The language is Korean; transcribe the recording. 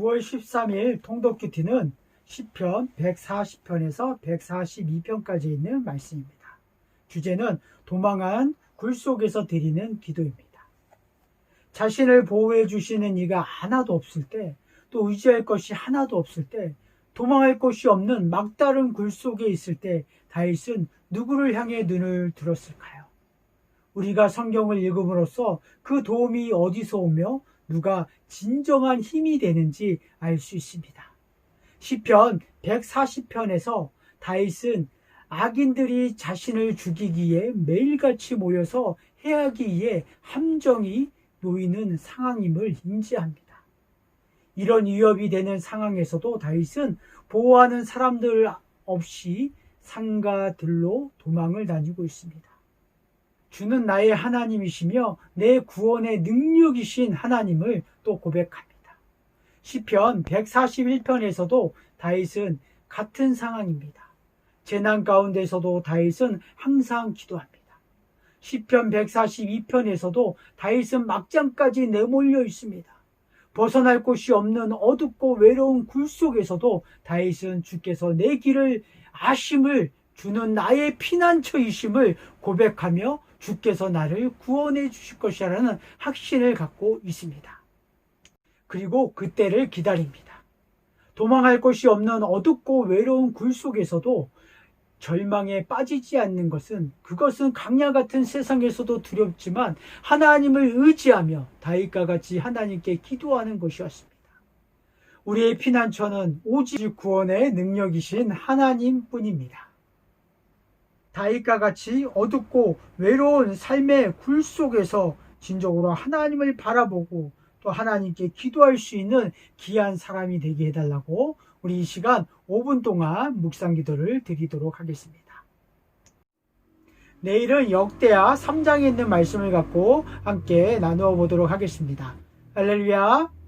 9월 13일 통독큐티는 10편 140편에서 142편까지 있는 말씀입니다. 주제는 도망한 굴 속에서 드리는 기도입니다. 자신을 보호해 주시는 이가 하나도 없을 때, 또 의지할 것이 하나도 없을 때, 도망할 곳이 없는 막다른 굴 속에 있을 때 다윗은 누구를 향해 눈을 들었을까요? 우리가 성경을 읽음으로써 그 도움이 어디서 오며 누가 진정한 힘이 되는지 알 수 있습니다. 시편 140편에서 다윗은 악인들이 자신을 죽이기에 매일같이 모여서 해하기 위해 함정이 놓이는 상황임을 인지합니다. 이런 위협이 되는 상황에서도 다윗은 보호하는 사람들 없이 산가들로 도망을 다니고 있습니다. 주는 나의 하나님이시며 내 구원의 능력이신 하나님을 또 고백합니다. 시편 141편에서도 다윗은 같은 상황입니다. 재난 가운데서도 다윗은 항상 기도합니다. 시편 142편에서도 다윗은 막장까지 내몰려 있습니다. 벗어날 곳이 없는 어둡고 외로운 굴 속에서도 다윗은 주께서 내 길을 아심을 주는 나의 피난처이심을 고백하며 주께서 나를 구원해 주실 것이라는 확신을 갖고 있습니다. 그리고 그때를 기다립니다. 도망할 곳이 없는 어둡고 외로운 굴 속에서도 절망에 빠지지 않는 것은 그것은 강야 같은 세상에서도 두렵지만 하나님을 의지하며 다윗과 같이 하나님께 기도하는 것이었습니다. 우리의 피난처는 오직 구원의 능력이신 하나님뿐입니다. 다윗과 같이 어둡고 외로운 삶의 굴 속에서 진정으로 하나님을 바라보고 또 하나님께 기도할 수 있는 귀한 사람이 되게 해달라고 우리 이 시간 5분 동안 묵상 기도를 드리도록 하겠습니다. 내일은 역대하 3장에 있는 말씀을 갖고 함께 나누어 보도록 하겠습니다. 할렐루야!